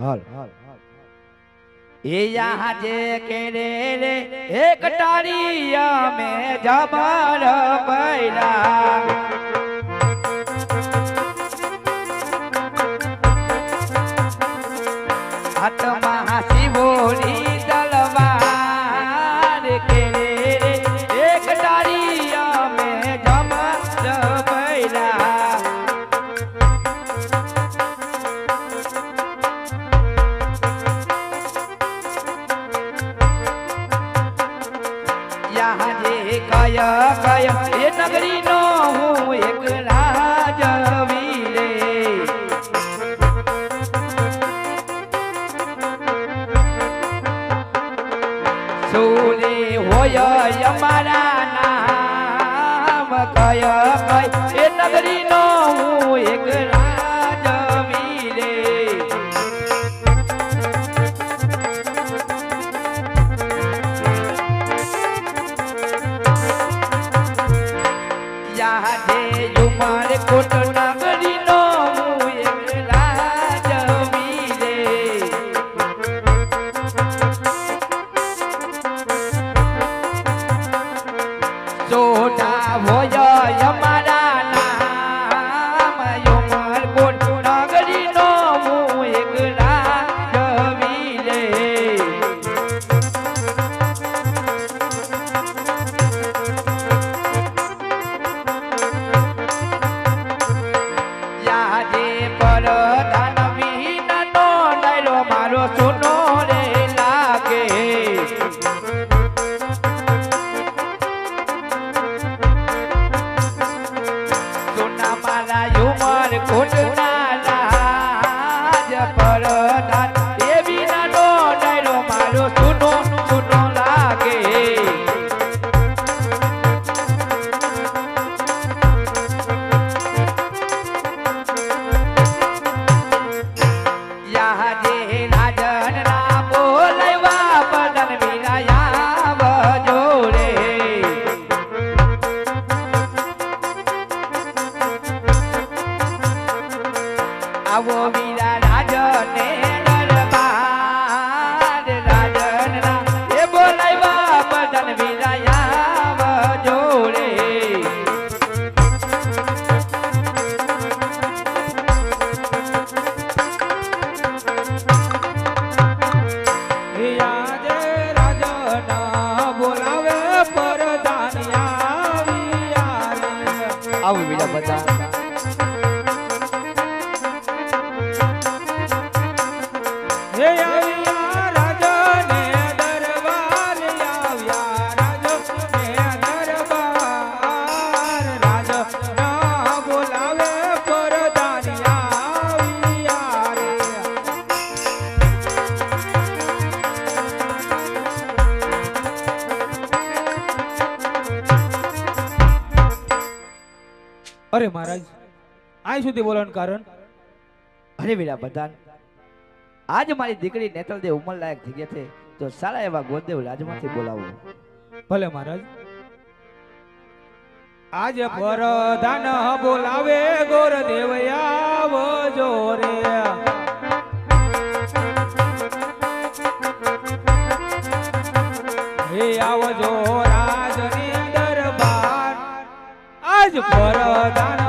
હાલ. એ યહાં જે કેરે રે એક ટાળીયા મે જબર પૈડા હાથમાં શિવોની corazones. આવો વીરા રાજને આય સુધી બોલવાનું કારણ? અરે વીરા બધાન. આજ મારી દીકરી નેતલદેવ ઉંમર લાયક થઈ ગયા છે તો સારા એવા ગોદેવ રાજમાંથી બોલાવો. ભલે મહારાજ. આજે પરધાન બોલાવે ગોરદેવ આવજો રે. હે આવજો રાજની દરબાર. આજ પરધાન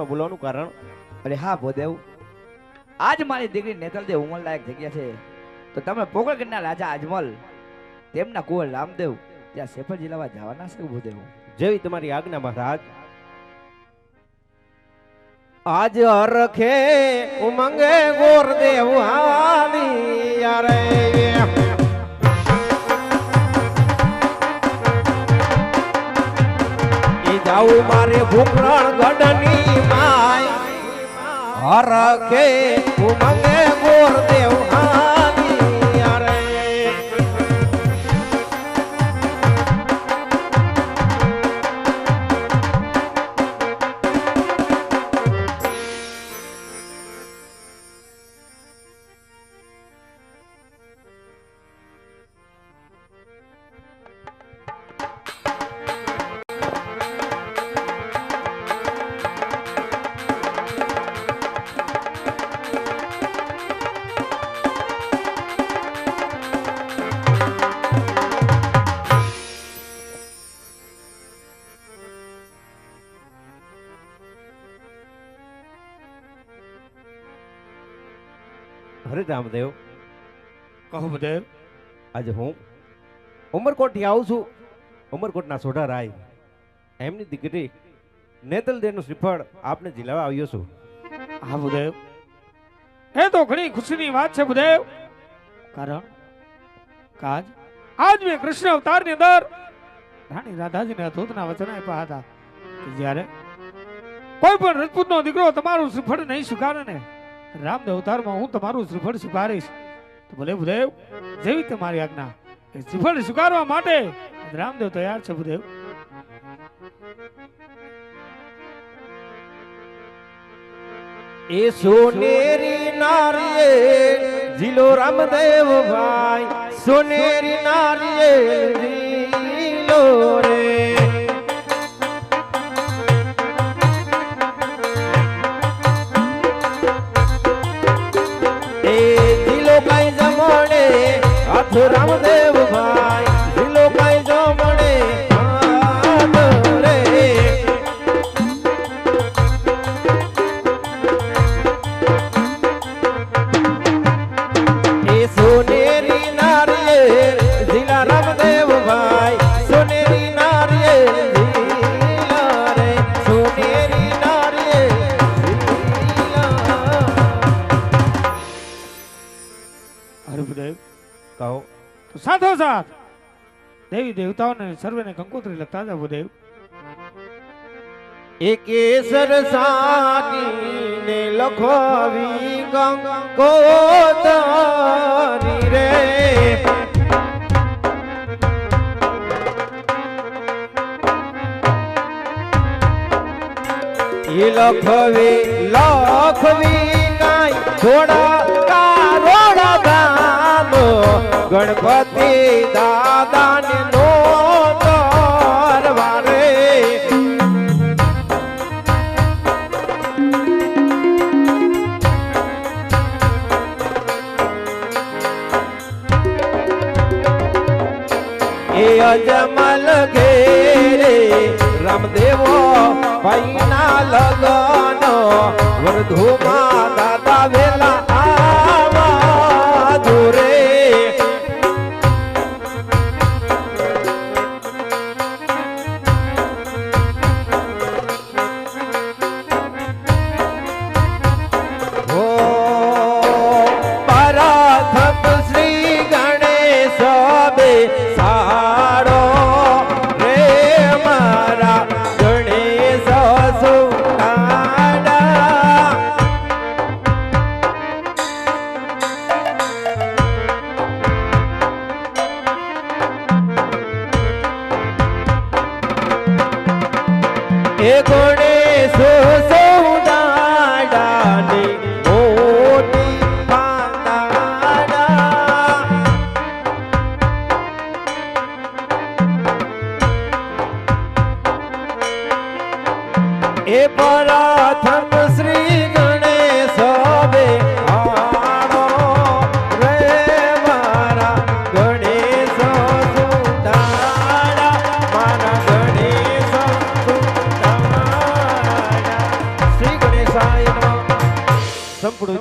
રાજમાં બોલવાનું કારણ? અરે હા ભોદેવ આજ મારી દીકરી નેતલદેવ ઉમર લાયક જગ્યા છે. તો તમે પોકળગઢના રાજા આજમલ તેમના કુંવર રામદેવ, ત્યાં સેફર જિલ્લામાં જવાના છે ભોદેવ જેવી તમારી આજ્ઞા, મહારાજ. આજ અરખે ઉમંગે ગોરદેવ આવી યારે જાવું મારે ભૂખરણ ગઢની માય. કે ઉમંગે ગોરદેવ આવી રામદેવ. કહો આજે હું ઉમરકોટથી આવું છું. ઉમરકોટના સોઢા રાય. એમની દીકરી નેતલ શ્રીફળ આપને જીલાવા આવ્યો છું. હા બુદેવ એ તો ઘણી ખુશીની વાત છે બુદેવ કારણ કાજ? આજ મેં કૃષ્ણ અવતારની અંદર રાણી રાધાજીને અદ્ભુતના વચન આપ્યા હતા કે જ્યારે કોઈ પણ રજપૂતનો દીકરો તમારું શ્રીફળ નહીં સ્વીકારે ને રામદેવ અવતારમાં હું તમારું શ્રીફળ સ્વીકારીશ. તો ભલે ભૂદેવ, જેવી તમારી આજ્ઞા, એ શ્રીફળ સ્વીકારવા માટે રામદેવ તૈયાર છે ભૂદેવ. એ સોનેરી નારીએ, જીલો રામદેવ ભાઈ, સોનેરી નારીએ, જીલો હાથ રામદેવ તો. દેવી દેવતાઓને સર્વેને કંકોત્રી લખતા હતા ભૂદેવ. એ કેસર સાની લખવી ગંગોતરી રે. લખવી લખવી કાંઈ થોડા કારોડા બામ ગણપતિ અજમલ ઘેરે રામદેવો પૈના લગન વરધુમાં દાદા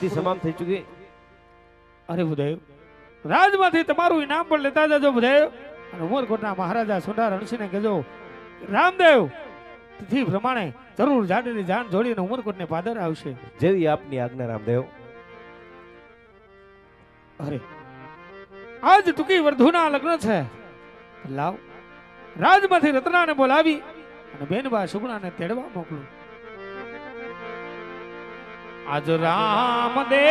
વિધિ સમાપ્ત થઈ ચૂકી. અરે બુદેવ રાજમાંથી તમારું ઇનામ પણ લેતા જજો બુદેવ અને ઉમરકોટના મહારાજા સોઢા રણસિંહને કહેજો રામદેવ તિથિ પ્રમાણે જરૂર જાડેની જાન જોડીને ઉમરકોટને પાદર આવશે. જેવી આપની આજ્ઞા રામદેવ. અરે આજ ટૂંકી વર્ધુના લગ્ન છે. લાવ રાજમાંથી રત્નાને બોલાવી અને બેનબા સુગુણાને તેડવા મોકલું. આજ રામ દે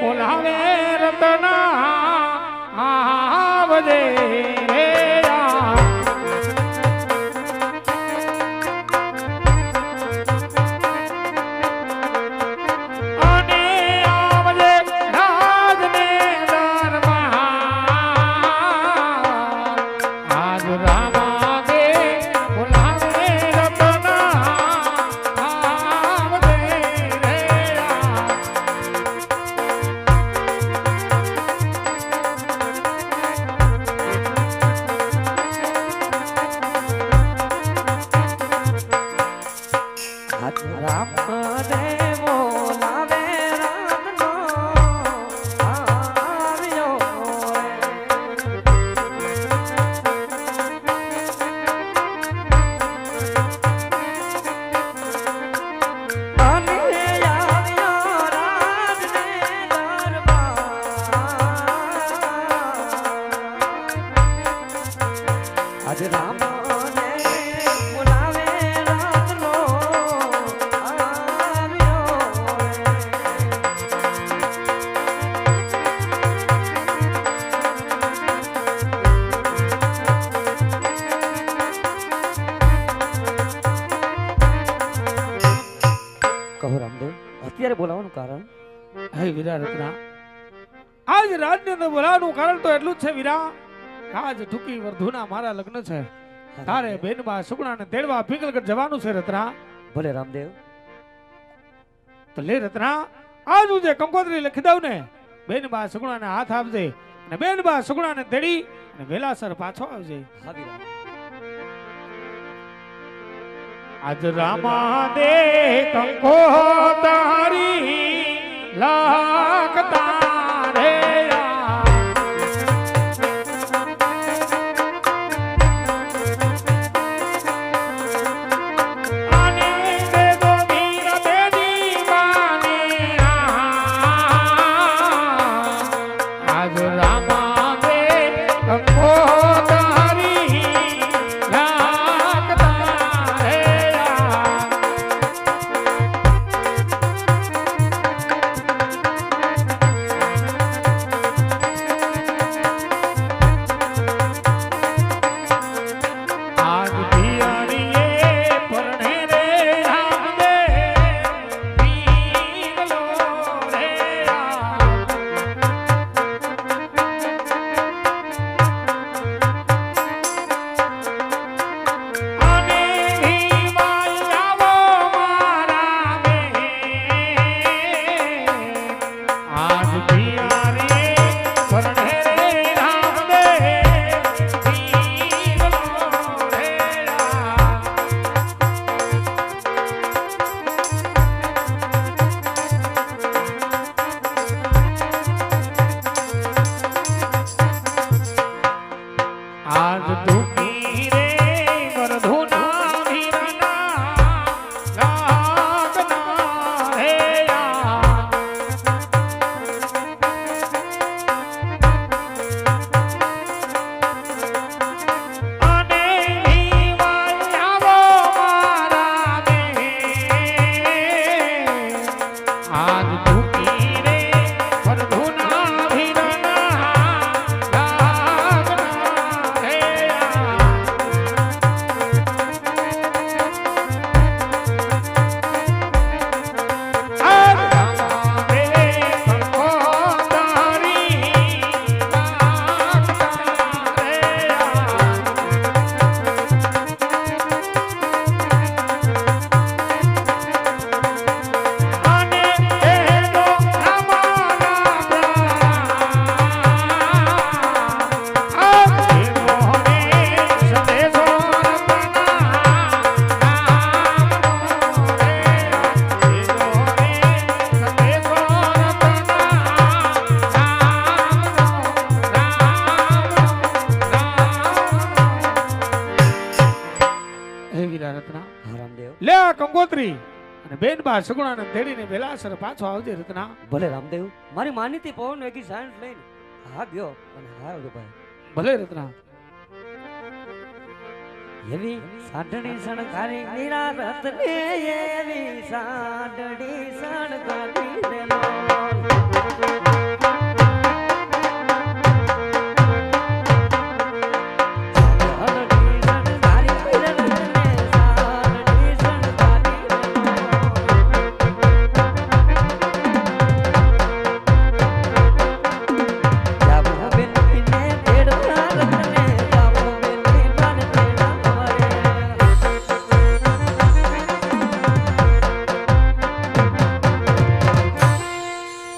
બોલાવે રતના આવજે વીરા રત્ના. આજ રાજની અંદર બોલાવવાનું કારણ તો એટલું જ છે વીરા. આજ ટૂંકી વર્ધુના મારા લગ્ન છે. તારે બેનબા સુગણાને તેડવા પિંગલગઢ જવાનું છે રત્ના ભલે રામદેવ તો લે રત્ના આજ હું જે કંકોત્રી લખી દઉં ને બેનબા સુગણાને હાથ આપજે અને બેનબા સુગણાને તેડી અને વેલાસર પાછો આવજે. આજ રામા દે કંકો તારી લાગતા કંકોત્રી અને બેન બા સગુણાને તેડીને વેલાસર પાછો આવજે રત્ના. ભલે રામદેવ મારી માનીતી પવન વેગી સાયન્સ લઈને. હા ગયો અને હા ભાઈ. ભલે રત્ના. એવી સાંઢણી સણકારી નીરા રતને એવી સાંઢણી સણકારી.